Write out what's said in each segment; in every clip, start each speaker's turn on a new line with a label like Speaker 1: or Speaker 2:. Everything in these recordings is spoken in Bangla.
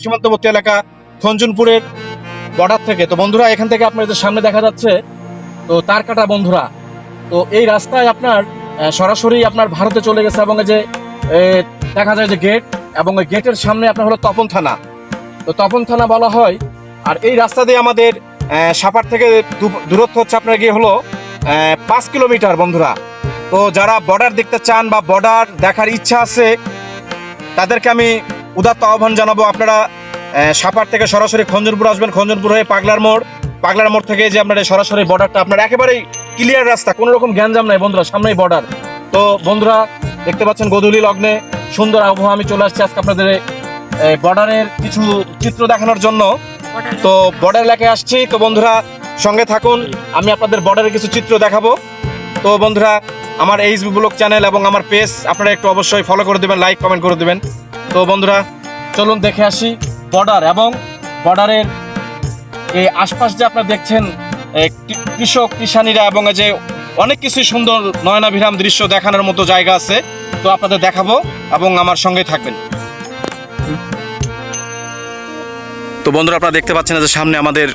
Speaker 1: সীমান্তবর্তী এলাকা খঞ্জনপুরের বর্ডার থেকে। তো বন্ধুরা, এখান থেকে আপনার যে সামনে দেখা যাচ্ছে, তো তার কাটা বন্ধুরা, তো এই রাস্তায় আপনার সরাসরি আপনার ভারতে চলে গেছে এবং যে দেখা যায় যে গেট এবং ওই গেটের সামনে আপনার হলো তপন থানা। তো তপন থানা বলা হয়, আর এই রাস্তা দিয়ে আমাদের সাপার থেকে দূরত্ব হচ্ছে আপনার গিয়ে হলো পাঁচ কিলোমিটার বন্ধুরা। তো যারা বর্ডার দেখতে চান বা বর্ডার দেখার ইচ্ছা আছে, তাদেরকে আমি উদাত্ত আহ্বান জানাব আপনারা সাপার থেকে সরাসরি খঞ্জনপুর আসবেন, খঞ্জনপুর হয়ে পাগলার মোড় পাগলার মোড় থেকে যে আপনার সরাসরি বর্ডারটা আপনার একেবারেই ক্লিয়ার রাস্তা, কোনো রকম গ্যাঞ্জাম নাই বন্ধুরা, সামনেই বর্ডার তো বন্ধুরা, দেখতে পাচ্ছেন গোধূলি লগ্নে সুন্দর আবহাওয়া, আমি চলে আসছি আজকে আপনাদের বর্ডারের কিছু চিত্র দেখানোর জন্য। তো বর্ডার এলাকায় আসছি, তো বন্ধুরা, সঙ্গে থাকুন, আমি আপনাদের বর্ডারের কিছু চিত্র দেখাবো। তো বন্ধুরা, আমার এইচবি ব্লগ চ্যানেল এবং আমার পেজ আপনারা একটু অবশ্যই ফলো করে দেবেন লাইক কমেন্ট করে দেবেন। তো বন্ধুরা, চলুন দেখে আসি বর্ডার এবং বর্ডারের এই আশপাশ যে আপনারা দেখছেন কৃষক কিষানীরা এবং যে অনেক কিছুই সুন্দর নয়নাভিরাম দৃশ্য দেখানোর মতো জায়গা আছে, তো আপনাদের দেখাবো এবং আমার সঙ্গে থাকবেন। তো বন্ধুরা, আপনারা দেখতে পাচ্ছেন যে সামনে আমাদের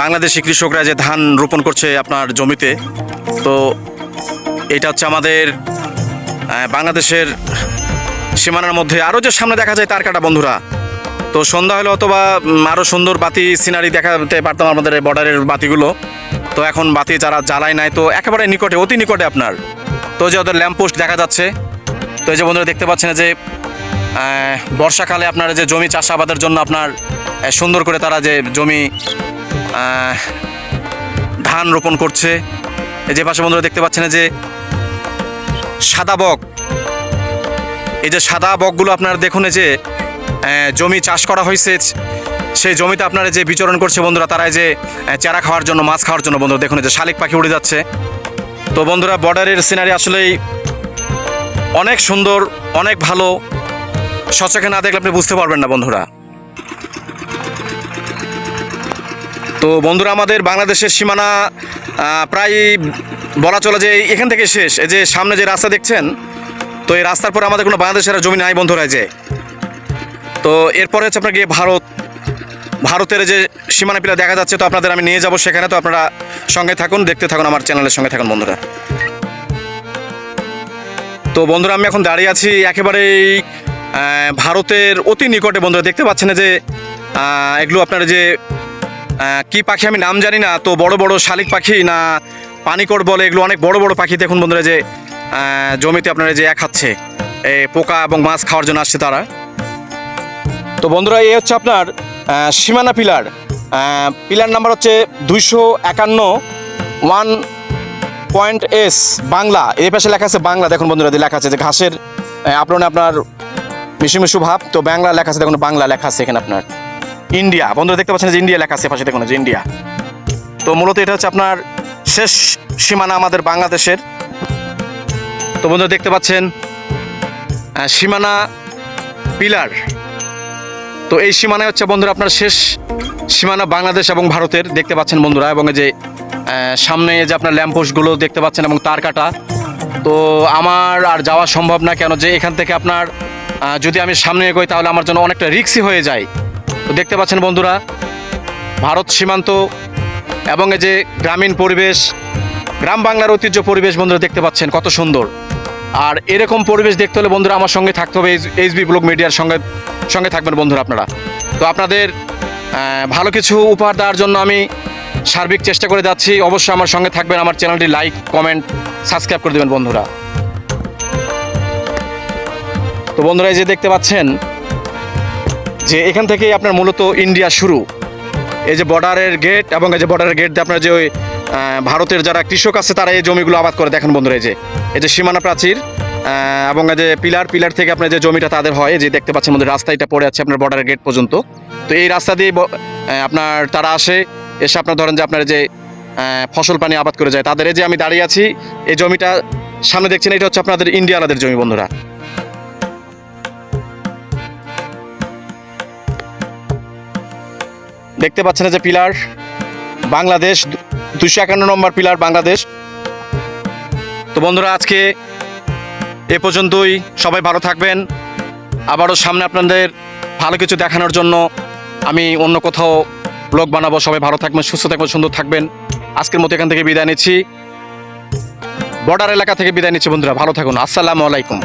Speaker 1: বাংলাদেশি কৃষকরা যে ধান রোপণ করছে আপনার জমিতে, তো এটা হচ্ছে আমাদের বাংলাদেশের সীমানার মধ্যে। আরও যে সামনে দেখা যায় তার কাটা বন্ধুরা। তো সন্ধ্যা হলে অথবা আরও সুন্দর বাতি সিনারি দেখাতে পারতাম আমাদের বর্ডারের বাতিগুলো। তো এখন বাতি যারা জ্বালায় নাই, তো একেবারে নিকটে, অতি নিকটে আপনার। তো যে ওদের ল্যাম্পপোস্ট দেখা যাচ্ছে। তো এই যে বন্ধুরা দেখতে পাচ্ছেন যে বর্ষাকালে আপনার যে জমি চাষাবাদের জন্য আপনার সুন্দর করে তারা যে জমি ধান রোপণ করছে। এই যে পাশে বন্ধুরা দেখতে পাচ্ছেন যে, সাদা বক। এই যে সাদা বকগুলো আপনারা দেখুন যে জমি চাষ করা হয়েছে, সেই জমিতে আপনারা যে বিচরণ করছে বন্ধুরা, তারা যে চারা খাওয়ার জন্য, মাছ খাওয়ার জন্য বন্ধুরা, দেখুন যে শালিক পাখি উড়ে যাচ্ছে। তো বন্ধুরা, বর্ডারের সিনারি আসলেই অনেক সুন্দর, অনেক ভালো। সচকে না দেখলে আপনি বুঝতে পারবেন না বন্ধুরা। তো বন্ধুরা, আমাদের বাংলাদেশের সীমানা প্রায় বলা চলে যে এখান থেকে শেষ। এই যে সামনে যে রাস্তা দেখছেন তো এই রাস্তার পরে আমাদের কোনো বাংলাদেশের জমি নাই বন্ধুরা যে। তো এরপরে হচ্ছে আপনার গিয়ে ভারত। ভারতের যে সীমানা পিলা দেখা যাচ্ছে, তো আপনাদের আমি নিয়ে যাব সেখানে, তো আপনারা সঙ্গে থাকুন, দেখতে থাকুন, আমার চ্যানেলের সঙ্গে থাকুন বন্ধুরা। তো বন্ধুরা, আমি এখন দাঁড়িয়ে আছি একেবারেই ভারতের অতি নিকটে। বন্ধুরা, দেখতে পাচ্ছেন যে এগুলো আপনার যে কি পাখি আমি নাম জানি না, তো বড় বড় শালিক পাখি না পানিকট বলে, এগুলো অনেক বড় বড় পাখি। দেখুন বন্ধুরা যে জমিতে আপনারা যে এক খাচ্ছে পোকা এবং মাছ খাওয়ার জন্য আসছে তারা। তো বন্ধুরা, এই হচ্ছে আপনার সীমানা পিলার। পিলার নাম্বার হচ্ছে দুইশো একান্ন, ওয়ান পয়েন্ট এস, বাংলা। এই পাশে লেখা আছে বাংলা। দেখুন বন্ধুরা লেখা আছে যে ঘাসের আপনার আপনার মিশু মিশু ভাব। তো বাংলা লেখা আছে, দেখুন বাংলা লেখা আছে এখানে আপনার। ইন্ডিয়া। বন্ধুরা, দেখতে পাচ্ছেন যে ইন্ডিয়া লেখা আছে পাশে দেখুন যে ইন্ডিয়া। তো মূলত এটা হচ্ছে আপনার শেষ সীমানা আমাদের বাংলাদেশের। তো বন্ধুরা দেখতে পাচ্ছেন সীমানা পিলার। তো এই সীমানায় হচ্ছে বন্ধুরা আপনার শেষ সীমানা বাংলাদেশ এবং ভারতের দেখতে পাচ্ছেন বন্ধুরা, এবং যে সামনে যে আপনার ল্যাম্পপোস্টগুলো দেখতে পাচ্ছেন এবং তার কাটা। তো আমার আর যাওয়া সম্ভব না কেন যে এখান থেকে আপনার যদি আমি সামনে এগোই তাহলে আমার জন্য অনেকটা রিক্সি হয়ে যায়। তো দেখতে পাচ্ছেন বন্ধুরা, ভারত সীমান্ত এবং এই যে গ্রামীণ পরিবেশ গ্রাম বাংলার ঐতিহ্য পরিবেশ বন্ধুরা দেখতে পাচ্ছেন কত সুন্দর। আর এরকম পরিবেশ দেখতে হলে বন্ধুরা আমার সঙ্গে থাকতে হবে এইচ বি ব্লগ মিডিয়ার সঙ্গে সঙ্গে থাকবেন বন্ধুরা আপনারা। তো আপনাদের ভালো কিছু উপহার দেওয়ার জন্য আমি সার্বিক চেষ্টা করে যাচ্ছি। অবশ্যই আমার সঙ্গে থাকবেন, আমার চ্যানেলটি লাইক, কমেন্ট, সাবস্ক্রাইব করে দেবেন বন্ধুরা। তো বন্ধুরা যে দেখতে পাচ্ছেন যে এখান থেকেই আপনার মূলত ইন্ডিয়া শুরু। এই যে বর্ডারের গেট এবং এই যে বর্ডারের গেট দিয়ে আপনার যে ওই ভারতের যারা কৃষক আছে, তারা এই জমিগুলো আবাদ করে। দেখেন বন্ধুরা, এই যে এই যে সীমানা প্রাচীর এবং যে পিলার পিলার থেকে আপনার যে জমিটা তাদের হয় যে দেখতে পাচ্ছেন মধ্যে রাস্তা এটা পড়ে আছে আপনার বর্ডারের গেট পর্যন্ত। তো এই রাস্তা দিয়ে আপনার তারা আসে, এসে আপনার ধরেন যে আপনার যে ফসল পানি আবাদ করে যায়। তাদের এই যে আমি দাঁড়িয়ে আছি, এই জমিটা সামনে দেখছেন, এটা হচ্ছে আপনাদের ইন্ডিয়ালাদের জমি বন্ধুরা। দেখতে পাচ্ছেন যে পিলার, বাংলাদেশ দুশো একান্ন নম্বর পিলার বাংলাদেশ। তো বন্ধুরা, আজকে এ পর্যন্তই। সবাই ভালো থাকবেন। আবারও সামনে আপনাদের ভালো কিছু দেখানোর জন্য আমি অন্য কোথাও ব্লগ বানাবো। সবাই ভালো থাকবেন, সুস্থ থাকবেন, সুন্দর থাকবেন। আজকের মতো এখান থেকে বিদায় নিচ্ছি। বর্ডার এলাকা থেকে বিদায় নিচ্ছি বন্ধুরা, ভালো থাকুন। আসসালামু আলাইকুম।